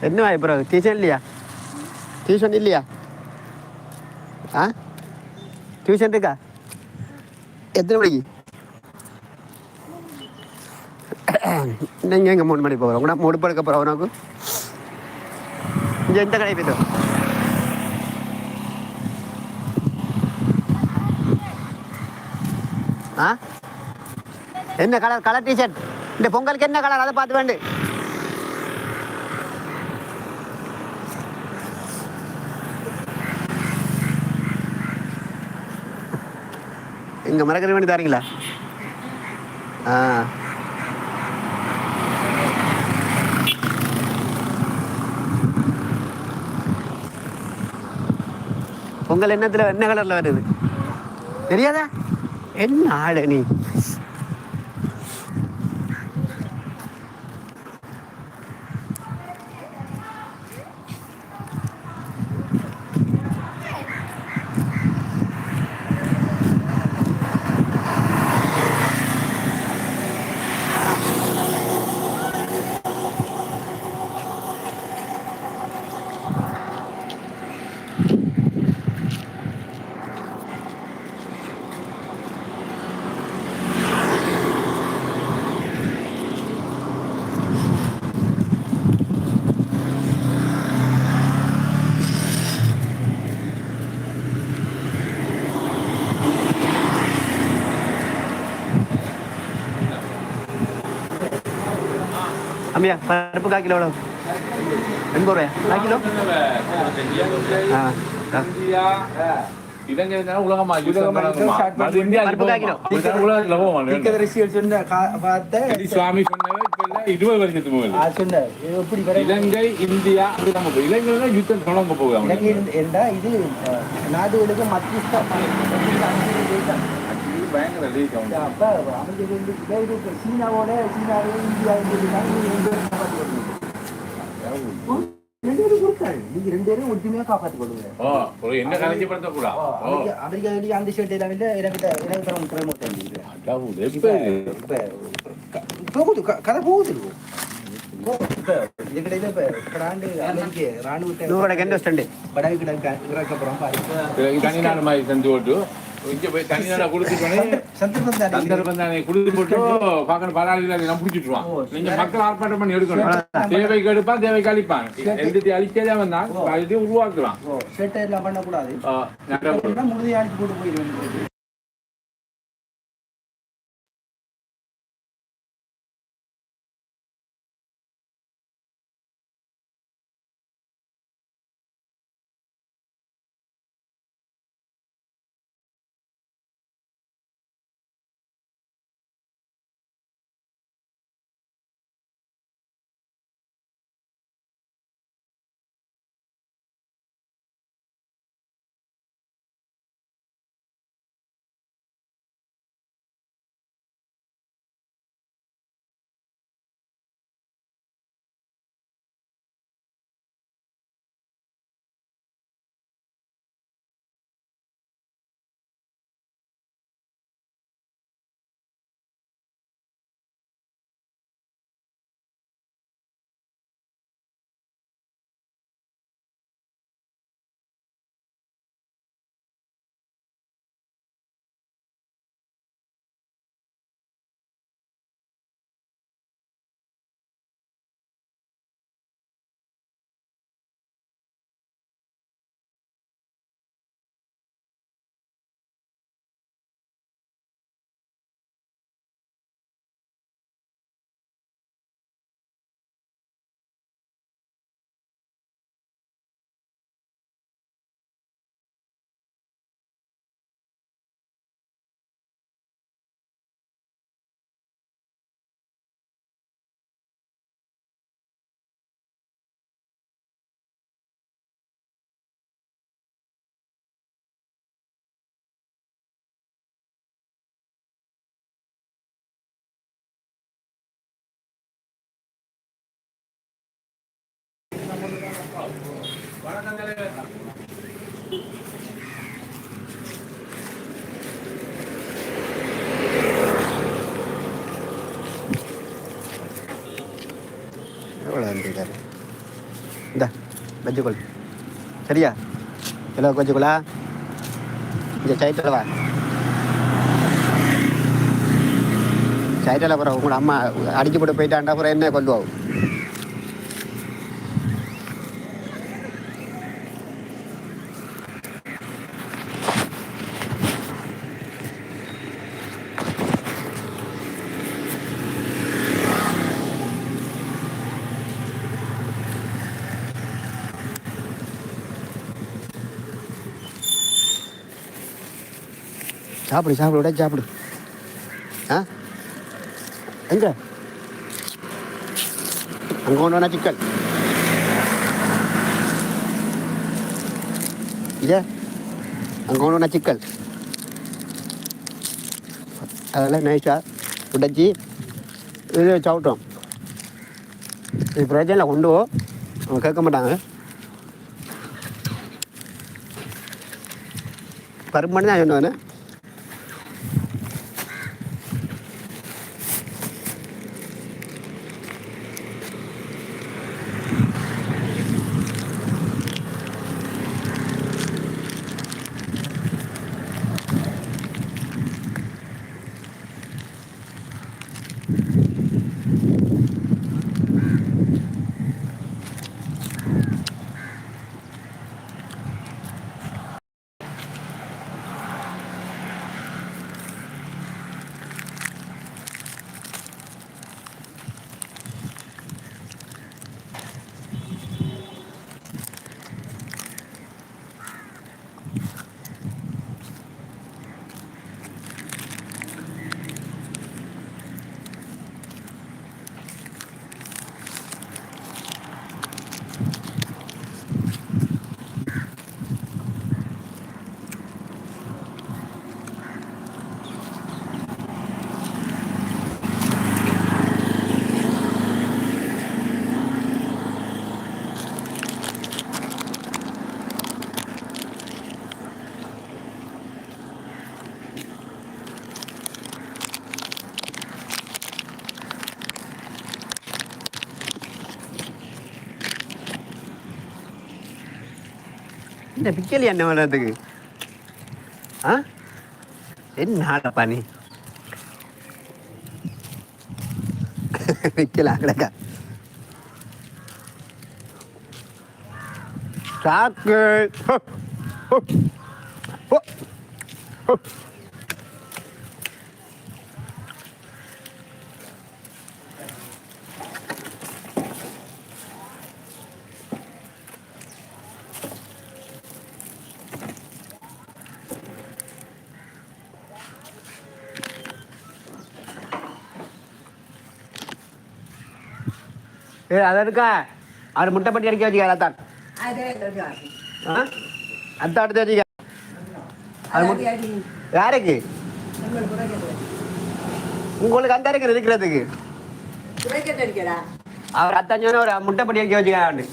என்ன bro tuition இல்லையா tuition இல்லையா ஆ டியூஷன் இருக்கா எத்தனை மணிக்கு நீங்கள் எங்கே மூணு மணிக்கு போகிறோம் கூட முடிப்பு எடுக்க போகிறோம் உனக்கு இங்கே எந்த கடை போய்ட்டு ஆ என்ன கலர் கலர் டிஷர்ட் இந்த பொங்கலுக்கு என்ன கலர் அதை பார்த்து வேண்டு இங்கே மறக்கிற வேண்டி தாரீங்களா ஆ. பொங்கல் என்னத்தில் என்ன கலரில் வருது? தெரியாதா? என்ன ஆளு நீ? அம்மியா பருப்பு கால் கிலோ எவ்வளோ எண்பது ரூபாயா கால் கிலோ ஆ ஆ. இலங்கை இந்தியா இலங்கை யுத்தம் போகுது இது நாடுகளுக்கு மத்தியஸ்த பயங்கர leak அவங்க. அப்ப அமெரிக்கா வந்து இப்ப சீனாவோட சீனாவே இந்தியா ரெண்டு பேரும் கொடுத்தாரு நீங்க ரெண்டு பேரும் ஒற்றுமையா காப்பாற்றிக் கொள்ளுங்க என்ன கலைஞப்படுத்தக்கூடாது. ஓ, அமெரிக்கா அமெரிக்கா வெளியே அந்த ஷர்ட் எல்லாம் இல்லை எனக்கு எனக்கு தர பிரமோட் பண்ணிருக்கேன் அதாவது எப்ப இது? இப்ப போகுது க- கதை போகுது இப்போ இப்ப இதுக்கிடையில இப்ப பிராண்டு அமெரிக்க ராணுவத்தை நூறு ரூபாய்க்கு எந்த ஸ்டாண்டு படகு கிடக்கு இறக்கப்புறம் பாருங்க பிறகு தனிநாடு மாதிரி தந்து போட்டு இங்க போய் தனிநாடா கொடுத்து பண்ணி சந்தர்ப்பம் தானே இது. சந்தர்ப்பம் தானே கொடுத்து போட்டு பார்க்கணும் பலாளிகள் எல்லாம் பிடிச்சிட்டுருவான் நீங்க மக்கள் ஆர்ப்பாட்டம் பண்ணி எடுக்கணும். தேவைக்கு எடுப்பான் தேவைக்கு அழிப்பான் எந்த அழிக்கதே வந்தான். அழித்து உருவாக்குறான். ஓ ஷர்ட் எல்லாம் பண்ணக்கூடாது. ஆ, நல்ல முழுதையா அடிச்சு போட்டு போயிடுவேன். வச்சுக்கொள் சரியா கிலோ வச்சுக்கொள்ளா இங்கே சைட்டில் வா சைட்டில் அப்புறம் உங்களோட அம்மா அடிச்சு போட்டு போயிட்டாண்டா அப்புறம் என்ன கொல்லுவோம் சாப்பிடு சாப்பிடு விட சாப்பிடு. ஆ? எங்க? அங்கே கொண்டு வேணா சிக்கன். இதே அங்கே கொண்டு வேணா சிக்கன். அதெல்லாம் நைஸாக உடைச்சி இது சாப்பிட்டோம். இது பிரச்சனை இல்லை கொண்டு போ. அவங்க கேட்க மாட்டாங்க. பருப்பு மட்டும் தான் சொன்னேன் இந்த பிக்கலி என்ன வர்றதுக்கு? ஆ? என்ன ஆடப்பா நீ? பிக்கல கிடக்கா. சாக்கு. ஏ அதை இருக்கா அவர் முட்டை பட்டி அடிக்க வச்சுக்க அத்தான் ஆ? அத்தான் எடுத்து வச்சுக்க அது யாருக்கு? உங்களுக்கு அந்த இருக்குது இருக்கிறதுக்கு. அவர் அத்தான் சொன்ன ஒரு முட்டை பட்டி அடிக்க வச்சுக்க